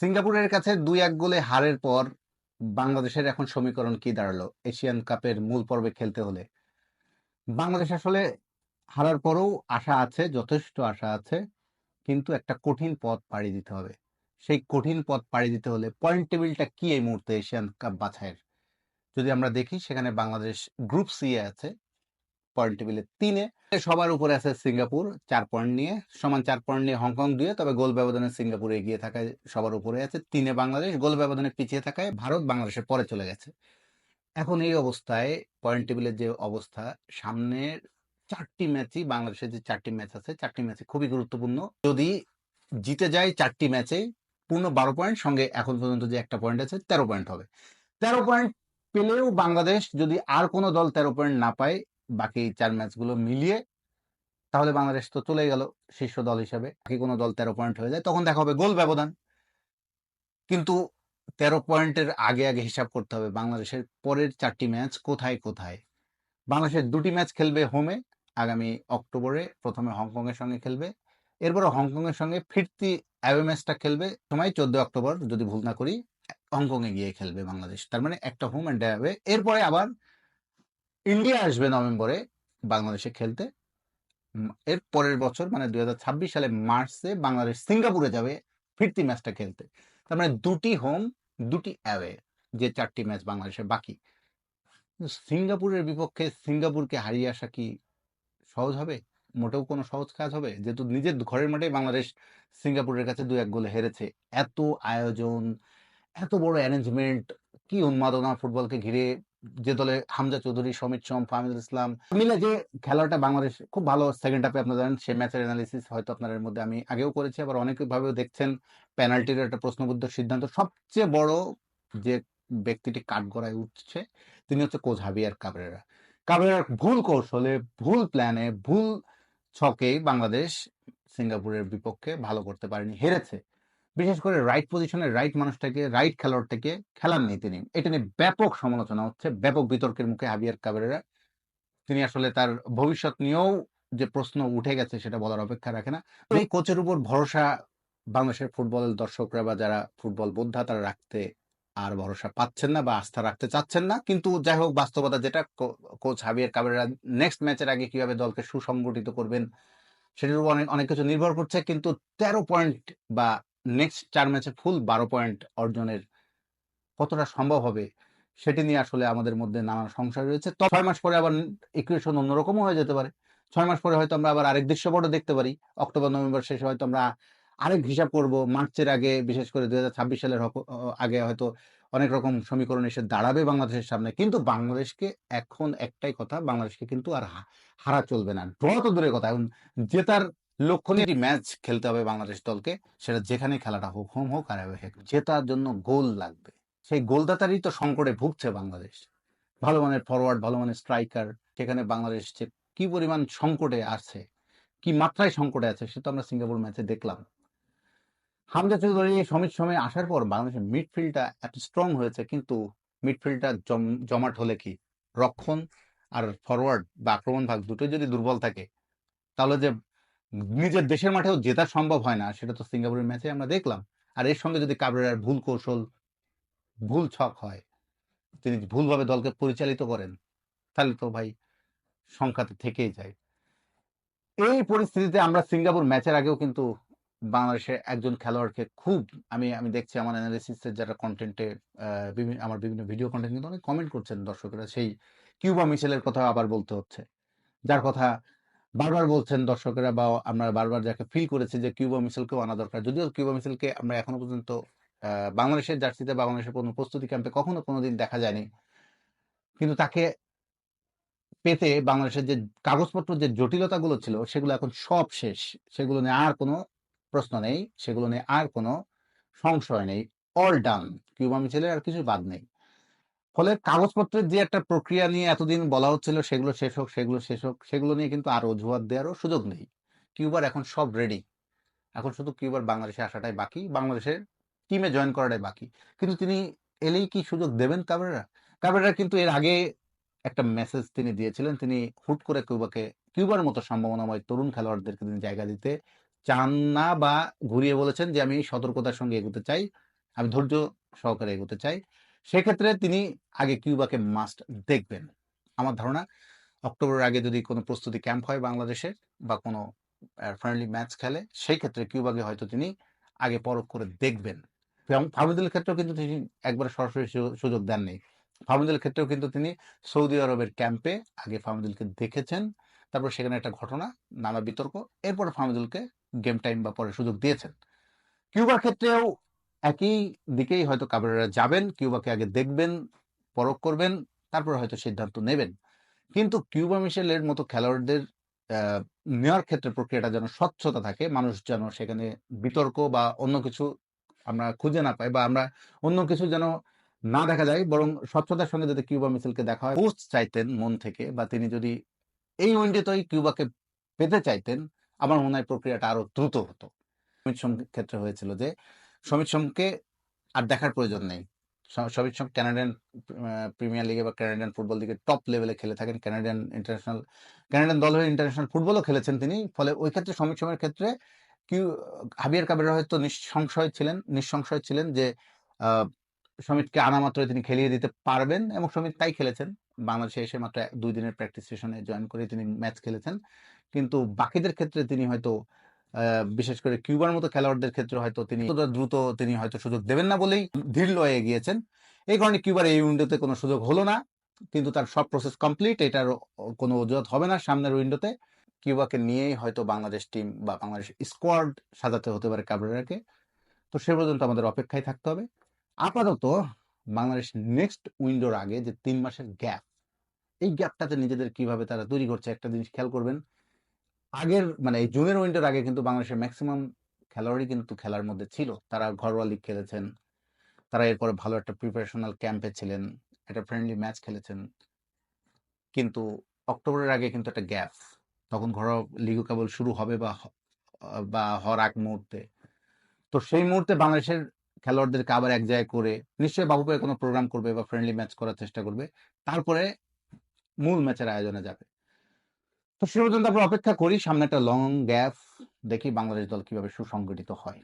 সিঙ্গাপুরের কাছে দুই এক গোলে হারের পর বাংলাদেশের এখন সমীকরণ কি দাঁড়াল? এশিয়ান কাপের মূল পর্বে খেলতে হলে। বাংলাদেশ আসলে হারার পরেও আশা আছে, যথেষ্ট আশা আছে, কিন্তু একটা কঠিন পথ পাড়ি দিতে হবে। সেই কঠিন পথ পাড়ি দিতে হলে পয়েন্ট টেবিলটা কি এই মুহূর্তে এশিয়ান কাপ বাছাইয়ের? যদি আমরা দেখি, সেখানে বাংলাদেশ গ্রুপ সি এ আছে। পয়েন্ট টেবিলে তিনে। সবার উপরে আছে সিঙ্গাপুর, চার পয়েন্ট নিয়ে, সমান চার পয়েন্ট নিয়ে হংকং দুয়ে, তবে গোল ব্যবধানে সিঙ্গাপুর এগিয়ে থাকায় সবার উপরে আছে তিনে বাংলাদেশ, গোল ব্যবধানে পিছিয়ে থাকায় ভারত বাংলাদেশের পরে চলে গেছে। এখন এই অবস্থায় পয়েন্ট টেবিলের যে অবস্থা, সামনের চারটি ম্যাচই বাংলাদেশের যে চারটি ম্যাচ আছে, চারটি ম্যাচই খুবই গুরুত্বপূর্ণ। যদি জিতে যায় চারটি ম্যাচে পূর্ণ বারো পয়েন্ট সঙ্গে এখন পর্যন্ত যে একটা পয়েন্ট আছে, তেরো পয়েন্ট হবে। তেরো পয়েন্ট পেলেও বাংলাদেশ যদি আর কোনো দল তেরো পয়েন্ট না পায় বাকি চার ম্যাচগুলো মিলিয়ে তাহলে বাংলাদেশ তো চলে গেল শীর্ষ দল হিসেবে। বাকি কোনো দল তেরো পয়েন্ট হয়ে যায়, তখন দেখা হবে গোল ব্যবধান। কিন্তু তেরো পয়েন্টের আগে আগে হিসাব করতে হবে বাংলাদেশের পরের চারটি ম্যাচ কোথায় কোথায়। বাংলাদেশের দুটি ম্যাচ খেলবে হোমে, আগামী অক্টোবরে প্রথমে হংকংয়ের সঙ্গে খেলবে। এরপরে হংকংয়ের সঙ্গে ফিরতি অ্যাওয়ে ম্যাচটা খেলবে। সময় চোদ্দ অক্টোবর, যদি ভুল না করি, হংকংয়ে গিয়ে খেলবে বাংলাদেশ। তার মানে একটা হোম অ্যান্ড অ্যাওয়ে এরপরে আবার ইন্ডিয়া আসবে নভেম্বরে বাংলাদেশে খেলতে। এর পরের বছর মানে দু হাজার ছাব্বিশ সালে মার্চে বাংলাদেশ সিঙ্গাপুরে যাবে ফিরতি ম্যাচটা খেলতে। তার মানে দুটি হোম দুটি অ্যাওয়ে যে চারটি ম্যাচ বাংলাদেশের বাকি। সিঙ্গাপুরের বিপক্ষে সিঙ্গাপুরকে হারিয়ে আসা কি সহজ হবে? মোটেও কোনো সহজ কাজ হবে? যেহেতু নিজের ঘরের মাঠে বাংলাদেশ সিঙ্গাপুরের কাছে দু এক গোলে হেরেছে। এত আয়োজন, এত বড় অ্যারেঞ্জমেন্ট কি উন্মাদনা ফুটবলকে ঘিরে যে দলে হামজা চৌধুরী, সমিত সোম, ফাহমিদুল ইসলাম মিলে যে খেলাটা বাংলাদেশ খুব ভালো সেকেন্ড হাফে আপনারা জানেন সে ম্যাচের অ্যানালিসিস হয়তো আপনাদের মধ্যে আমি আগেও করেছি, আবার অনেকভাবেও দেখছেন পেনাল্টির একটা প্রশ্নবুদ্ধ সিদ্ধান্ত। সবচেয়ে বড় যে ব্যক্তিটি কাঠগড়ায় উঠছে, তিনি হচ্ছে কোচ হাবিয়ার কাবরেরা। কাবরেরার ভুল কৌশলে, ভুল প্ল্যানে ভুল ছকে বাংলাদেশ সিঙ্গাপুরের বিপক্ষে ভালো করতে পারেনি, হেরেছে। বিশেষ করে রাইট পজিশনের রাইট মানুষটাকে রাইট খেলোয়াড়টাকে খেলার নেই তিনি এটা নিয়ে ব্যাপক সমালোচনা হচ্ছে, ব্যাপক বিতর্কের মুখে হাবিয়ার কাবেরা তিনি আসলে তার ভবিষ্যৎ নিয়েও যে প্রশ্ন উঠে গেছে সেটা বলার অপেক্ষা রাখে না। এই কোচের উপর ভরসা বাংলাদেশের ফুটবল দর্শকরা বা যারা ফুটবল বোদ্ধা, তারা রাখতে আর ভরসা পাচ্ছেন না বা আস্থা রাখতে চাচ্ছেন না। কিন্তু যাই হোক, বাস্তবতা যেটা কোচ হাবিয়ার কাবেরা নেক্সট ম্যাচের আগে কীভাবে দলকে সুসংগঠিত করবেন, সেটার উপর অনেক অনেক কিছু নির্ভর করছে। কিন্তু তেরো পয়েন্ট বা নেক্সট চার ম্যাচে ফুল বারো পয়েন্ট অর্জনের কতটা সম্ভব হবে, সেটি নিয়ে আসলে আমাদের মধ্যে নানা সংশয় রয়েছে। তো ছয় মাস পরে আবার ইকুয়েশন অন্যরকমও হয়ে যেতে পারে। ছয় মাস পরে হয়তো আমরা আবার আরেক দৃশ্যপটও দেখতে পারি। অক্টোবর নভেম্বর শেষে হয়তো আমরা আরেক হিসাব করব। মার্চের আগে, বিশেষ করে দুই হাজার ছাব্বিশ সালের আগে হয়তো অনেক রকম সমীকরণ এসে দাঁড়াবে বাংলাদেশের সামনে। কিন্তু বাংলাদেশকে এখন একটাই কথা, বাংলাদেশকে কিন্তু আর হারা চলবে না। ড্র তো দূরের কথা। এখন জেতার লক্ষ্য নিয়ে ম্যাচ খেলতে হবে বাংলাদেশ দলকে, সেটা যেখানে খেলাটা হোক, হোম হোক আর জেতার জন্য গোল লাগবে। সেই গোলদাতারই তো সংকটে ভুগছে বাংলাদেশ। ভালো মানের ফরওয়ার্ড ভালো মানের স্ট্রাইকার সেখানে বাংলাদেশ যে কি পরিমাণ সংকটে আছে, কি মাত্রায় সংকটে আছে সেটা আমরা সিঙ্গাপুর ম্যাচে দেখলাম। হামজা চৌধুরী, সমিত সময় আসার পর বাংলাদেশের মিডফিল্ডটা এত স্ট্রং হয়েছে, কিন্তু মিডফিল্ডটা জমাট হলে কি? রক্ষণ আর ফরওয়ার্ড বা আক্রমণ ভাগ দুটোই যদি দুর্বল থাকে, তাহলে যে নিজের দেশের মাঠেও জেতা সম্ভব হয় না, সেটা তো সিঙ্গাপুরের ম্যাচে আমরা দেখলাম। আর এর সঙ্গে যদি কাবরেরার ভুল কৌশল, ভুল ছক হয়, তিনি ভুলভাবে দলকে পরিচালিত করেন, তাহলে তো ভাই সংখ্যাতে থেকেই যায়। এই পরিস্থিতিতে আমরা সিঙ্গাপুর ম্যাচের আগেও কিন্তু বাংলাদেশের একজন খেলোয়াড়কে খুব, আমি আমি দেখছি আমার অ্যানালিসিসের যারা কন্টেন্টে বিভিন্ন আমার বিভিন্ন ভিডিও কন্টেন্ট কিন্তু অনেক কমেন্ট করছেন দর্শকরা, সেই কিউবা মিশেলের কথা আবার বলতে হচ্ছে। যার কথা বারবার বলছেন দর্শকেরা বা আমরা বারবার যাকে ফিল করেছি যে কিউবা মিশেলকেও আনা দরকার। যদিও কিউবা মিশেলকে আমরা এখনও পর্যন্ত বাংলাদেশের জার্সিতে বাংলাদেশের কোনো প্রস্তুতি ক্যাম্পে কখনো কোনো দিন দেখা যায়নি। কিন্তু তাকে পেতে বাংলাদেশের যে কাগজপত্র যে জটিলতাগুলো ছিল, সেগুলো এখন সব শেষ। সেগুলো নিয়ে আর কোনো প্রশ্ন নেই। সেগুলো নিয়ে আর কোনো সংশয় নেই। অল ডান কিউবা মিছেলের আর কিছু বাদ নেই। ফলে কাগজপত্রের যে একটা প্রক্রিয়া নিয়ে এতদিন বলা হচ্ছিল, সেগুলো শেষ হোক, সেগুলো শেষ হোক, সেগুলো নিয়ে কিন্তু আর অজুহাত দেওয়ারও সুযোগ নেই। কিউবার এখন সব রেডি এখন শুধু কিউবার বাংলাদেশে আসাটাই বাকি, বাংলাদেশের টিমে জয়েন করাটাই বাকি। কিন্তু তিনি এলেই কি সুযোগ দেবেন কাবরেরা? কাবরেরা কিন্তু এর আগে একটা মেসেজ তিনি দিয়েছিলেন, তিনি হুট করে কিউবাকে, কিউবার মতো সম্ভাবনাময় তরুণ খেলোয়াড়দেরকে তিনি জায়গা দিতে চান না বা ঘুরিয়ে বলেছেন যে, আমি সতর্কতার সঙ্গে এগোতে চাই, আমি ধৈর্য সহকারে এগোতে চাই। সেক্ষেত্রে তিনি আগে কিউবাকে মাস্ট দেখবেন। আমার ধারণা অক্টোবরের আগে যদি কোনো প্রস্তুতি ক্যাম্প হয় বাংলাদেশের বা কোনো ফ্রেন্ডলি ম্যাচ খেলে সেই ক্ষেত্রে কিউবাকে হয়তো তিনি আগে পরখ করে দেখবেন। ফাহমিদুলের ক্ষেত্রেও কিন্তু তিনি একবারে সরাসরি সুযোগ দেননি। ফাহমিদুলের ক্ষেত্রেও কিন্তু তিনি সৌদি আরবের ক্যাম্পে আগে ফাহমিদুলকে দেখেছেন, তারপর সেখানে একটা ঘটনা, নানা বিতর্ক, এরপরে ফাহমিদুলকে গেম টাইম বা পরে সুযোগ দিয়েছেন। কিউবার ক্ষেত্রেও একই দিকেই হয়তো কাবেরা যাবেন, কিউবাকে আগে দেখবেন, পরখ করবেন, তারপর হয়তো সিদ্ধান্ত নেবেন। কিন্তু কিউবা মিশেলের মতো খেলোয়াড়দের নেওয়ার ক্ষেত্রে প্রক্রিয়াটা যেন স্বচ্ছতা থাকে, মানুষ যেন সেখানে বিতর্ক বা অন্য কিছু আমরা খুঁজে না পাই বা আমরা অন্য কিছু যেন না দেখা যায়, বরং স্বচ্ছতার সঙ্গে যদি কিউবা মিছিলকে দেখা হয় পোস্ট চাইতেন মন থেকে বা তিনি যদি এই উইন্ডোতেই কিউবাকে পেতে চাইতেন, আমার মনে হয় প্রক্রিয়াটা আরও দ্রুত হতো। ক্ষেত্রে হয়েছিল যে সমিত সোমকে আর দেখার প্রয়োজন নেই। সমিত সোম কানাডিয়ান প্রিমিয়ার লিগে বা ক্যানাডিয়ান ফুটবল লিগে টপ লেভেলে খেলে থাকেন। ক্যানাডিয়ান ইন্টারন্যাশনাল ক্যানাডিয়ান দল হয়ে ইন্টারন্যাশনাল ফুটবলও খেলেছেন তিনি। ফলে ওই ক্ষেত্রে সমিত সোমের ক্ষেত্রে কিউ, হাবিয়ার কাবেরা হয়তো নিঃসংশয় ছিলেন নিঃসংশয় ছিলেন যে সমিতকে আনা মাত্রই তিনি খেলিয়ে দিতে পারবেন এবং সমিত তাই খেলেছেন। বাংলাদেশে এসে মাত্র দুই দিনের প্র্যাকটিস সেশনে জয়েন করে তিনি ম্যাচ খেলেছেন। কিন্তু বাকিদের ক্ষেত্রে তিনি হয়তো বিশেষ করে কিউবার মতো খেলোয়াড়দের ক্ষেত্রে হয়তো তিনি দ্রুত তিনি হয়তো সুযোগ দেবেন না বলেই ধীর লয়ে গিয়েছেন এই কারণে কিউবার এই উইন্ডোতে কোনো সুযোগ হলো না, কিন্তু তার সব প্রসেস কমপ্লিট এটার কোনো অজুহাত হবে না সামনের উইন্ডোতে কিউবাকে নিয়েই হয়তো বাংলাদেশ টিম বা বাংলাদেশ স্কোয়াড সাজাতে হতে পারে কাবরেরাকে তো সে পর্যন্ত আমাদের অপেক্ষায় থাকতে হবে। আপাতত বাংলাদেশ নেক্সট উইন্ডোর আগে যে তিন মাসের গ্যাপ এই গ্যাপটাতে নিজেদের কীভাবে তারা তৈরি করছে একটা জিনিস খেয়াল করবেন। আগের মানে জুনের উইন্ডোর আগে কিন্তু বাংলাদেশের ম্যাক্সিমাম খেলোয়াড়ই কিন্তু খেলার মধ্যে ছিল। তারা ঘরোয়া লিগ খেলেছেন, তারা এরপরে ভালো একটা প্রিপারেশনাল ক্যাম্পে ছিলেন, একটা ফ্রেন্ডলি ম্যাচ খেলেছেন। কিন্তু অক্টোবরের আগে কিন্তু একটা গ্যাপ তখন ঘরোয়া লিগও কেবল শুরু হবে বা বা হওয়ার আগ মুহূর্তে। তো সেই মুহূর্তে বাংলাদেশের খেলোয়াড়দেরকে আবার এক জায়গায় করে নিশ্চয়ই বাবুপাই কোনো প্রোগ্রাম করবে বা ফ্রেন্ডলি ম্যাচ করার চেষ্টা করবে, তারপরে মূল ম্যাচের আয়োজনে যাবে। তো সে পর্যন্ত আমরা অপেক্ষা করি, সামনে একটা লং গ্যাপ দেখি বাংলাদেশ দল কীভাবে সুসংগঠিত হয়।